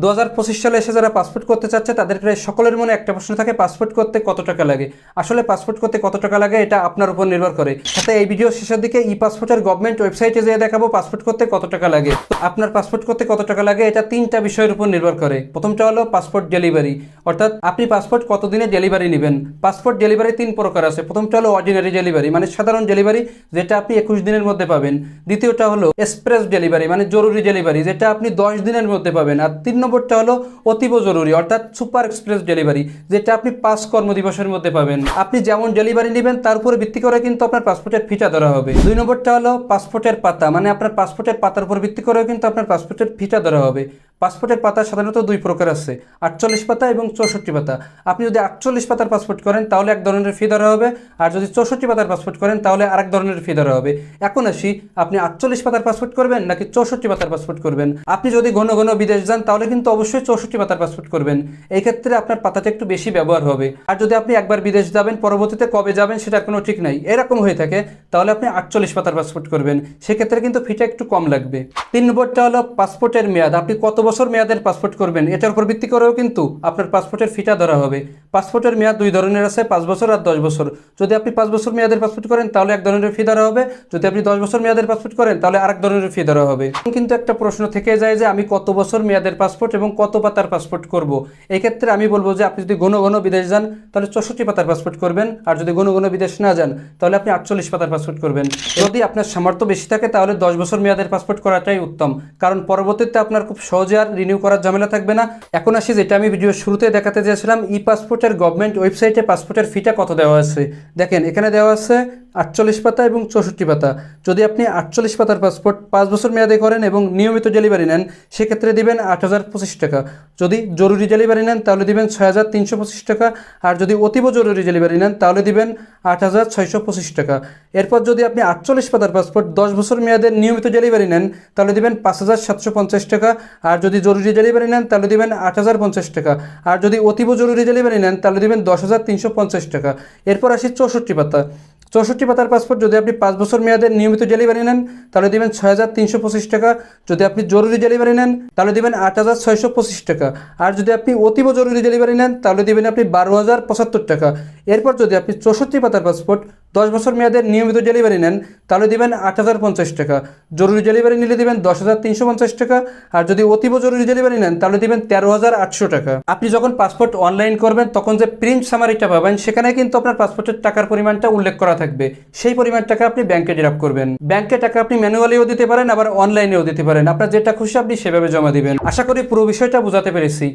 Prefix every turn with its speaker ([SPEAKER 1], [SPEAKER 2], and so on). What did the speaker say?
[SPEAKER 1] দু হাজার পঁচিশ সালে এসে যারা পাসপোর্ট করতে চাচ্ছে, তাদের প্রায় সকলের মনে একটা প্রশ্ন থাকে, পাসপোর্ট করতে কত টাকা লাগে? আসলে পাসপোর্ট করতে কত টাকা লাগে, এটা আপনার উপর নির্ভর করে। সাথে এই ভিডিও শেষের দিকে ই পাসপোর্টের গভর্নমেন্ট ওয়েবসাইটে যেয়ে দেখাবো পাসপোর্ট করতে কত টাকা লাগে। আপনার পাসপোর্ট করতে কত টাকা লাগে, এটা তিনটা বিষয়ের উপর নির্ভর করে। প্রথমটা হলো পাসপোর্ট ডেলিভারি অর্থাৎ আপনি পাসপোর্ট কতদিনে ডেলিভারি নেবেন? পাসপোর্ট ডেলিভারি তিন প্রকার আছে। প্রথমটা হলো অর্ডিনারি ডেলিভারি মানে সাধারণ ডেলিভারি যেটা আপনি একুশ দিনের মধ্যে পাবেন। দ্বিতীয়টা হলো এক্সপ্রেস ডেলিভারি মানে জরুরি ডেলিভারি যেটা আপনি দশ দিনের মধ্যে পাবেন। আর তিন নম্বরটা হলো অতীব জরুরি, অর্থাৎ সুপার এক্সপ্রেস ডেলিভারি, যেটা আপনি পাঁচ কর্মদিবসের মধ্যে পাবেন। আপনি যেমন ডেলিভারি নেবেন, তার উপরে ভিত্তি করে কিন্তু আপনার পাসপোর্টের ফিটা ধরা হবে। দুই নম্বরটা হলো পাসপোর্টের পাতা মানে আপনার পাসপোর্টের পাতার উপর ভিত্তি করেও কিন্তু আপনার পাসপোর্টের ফিটা ধরা হবে। পাসপোর্টের পাতা সাধারণত দুই প্রকার আছে, আটচল্লিশ পাতা এবং চৌষট্টি পাতা। আপনি যদি আটচল্লিশ পাতার পাসপোর্ট করেন, তাহলে এক ধরনের ফি ধরা হবে। আর যদি চৌষট্টি পাতার পাসপোর্ট করেন, তাহলে আরেক ধরনের ফি ধরা হবে। এখন আসি, আপনি আটচল্লিশ পাতার পাসপোর্ট করবেন নাকি চৌষট্টি পাতার পাসপোর্ট করবেন? আপনি যদি ঘন ঘন বিদেশ যান, তাহলে কিন্তু অবশ্যই চৌষট্টি পাতার পাসপোর্ট করবেন। এই ক্ষেত্রে আপনার পাতাটা একটু বেশি ব্যবহার হবে। আর যদি আপনি একবার বিদেশ যাবেন, পরবর্তীতে কবে যাবেন, সেটার কোনো ঠিক নাই। এরকম হয়ে থাকে, তাহলে আপনি আটচল্লিশ পাতার পাসপোর্ট করবেন। সেক্ষেত্রে কিন্তু ফিটা একটু কম লাগবে। তিন নম্বরটা হলো পাসপোর্টের মেয়াদ। আপনি কত বছর মেয়াদের পাসপোর্ট করবেন। এটার উপর ভিত্তি করেও কিন্তু আপনার পাসপোর্টের ফিটা ধরা হবে। পাসপোর্টের মেয়াদ দুই ধরনের আছে, পাঁচ বছর আর দশ বছর। যদি আপনি পাঁচ বছর মেয়াদের পাসপোর্ট করেন, তাহলে এক ধরনের ফি ধরা হবে। যদি আপনি দশ বছর মেয়াদের পাসপোর্ট করেন, তাহলে আরেক ধরনের ফি ধরা হবে। কিন্তু একটা প্রশ্ন থেকে যায় যে, আমি কত বছর মেয়াদের পাসপোর্ট এবং কত পাতার পাসপোর্ট করব? এই ক্ষেত্রে আমি বলব যে, আপনি যদি ঘন ঘন বিদেশ যান, তাহলে চৌষট্টি পাতার পাসপোর্ট করবেন। আর যদি ঘন ঘন বিদেশ না যান, তাহলে আপনি আটচল্লিশ পাতার পাসপোর্ট করবেন। যদি আপনার সামর্থ্য বেশি থাকে, তাহলে দশ বছর মেয়াদের পাসপোর্ট করাটাই উত্তম। কারণ পরবর্তীতে আপনার খুব সহজে আর রিনিউ করার ঝামেলা থাকবে না। এখন আসি যেটা আমি ভিডিও শুরুতে দেখাতে চেয়েছিলাম ই পাসপোর্টের গভর্নমেন্ট ওয়েবসাইটে পাসপোর্টের ফিটা কত দেওয়া আছে? দেখেন, এখানে দেওয়া আছে আটচল্লিশ পাতা এবং চৌষট্টি পাতা। যদি আপনি আটচল্লিশ পাতার পাসপোর্ট পাঁচ বছর মেয়াদে করেন এবং নিয়মিত ডেলিভারি নেন, সেক্ষেত্রে দিবেন আট হাজার পঁচিশ টাকা। যদি জরুরি ডেলিভারি নেন, তাহলে দিবেন ছয় হাজার তিনশো পঁচিশ টাকা। আর যদি অতীব জরুরি ডেলিভারি নেন, তাহলে দিবেন আট হাজার ছয়শো পঁচিশ টাকা। এরপর যদি আপনি আটচল্লিশ পাতার পাসপোর্ট দশ বছর মেয়াদে নিয়মিত ডেলিভারি নেন, তাহলে দিবেন পাঁচ হাজার সাতশো পঞ্চাশ টাকা। আর যদি জরুরি ডেলিভারি নেন, তাহলে দিবেন আট হাজার পঞ্চাশ টাকা। আর যদি অতীব জরুরি ডেলিভারি নেন, তাহলে দিবেন দশ হাজার তিনশো পঞ্চাশ টাকা। এরপর আসি চৌষট্টি পাতা। চৌষট্টি পাতার পাসপোর্ট যদি আপনি পাঁচ বছর মেয়াদে নিয়মিত ডেলিভারি নেন, তাহলে দেবেন ছয় হাজার তিনশো পঁচিশ টাকা। যদি আপনি জরুরি ডেলিভারি নেন, তাহলে দেবেন আট হাজার ছয়শো পঁচিশ টাকা। আর যদি আপনি অতীব জরুরি ডেলিভারি নেন, তাহলে দেবেন আপনি বারো হাজার পঁচাত্তর টাকা। এরপর যদি আপনি চৌষট্টি পাতার পাসপোর্ট দশ বছর মেয়াদের নিয়মিত ডেলিভারি নেন, তাহলে দিবেন আট হাজার পঞ্চাশ টাকা। জরুরি ডেলিভারি নিলে দিবেন দশ হাজার তিনশো পঞ্চাশ টাকা, আর যদি অতীব জরুরি ডেলিভারি নেন, তাহলে দিবেন তেরো হাজার আটশো টাকা। আপনি যখন পাসপোর্ট অনলাইন করবেন, তখন যে প্রিন্ট সামারিটা পাবেন, সেখানে কিন্তু আপনার পাসপোর্টের টাকার পরিমাণটা উল্লেখ করা থাকবে। সেই পরিমাণ টাকা আপনি ব্যাংকে ড্রাপ করবেন। ব্যাংকে টাকা আপনি ম্যানুয়ালিও দিতে পারেন, আবার অনলাইনেও দিতে পারেন। আপনার যেটা খুশি আপনি সেভাবে জমা দিবেন। আশা করি পুরো বিষয়টা বোঝাতে পেরেছি।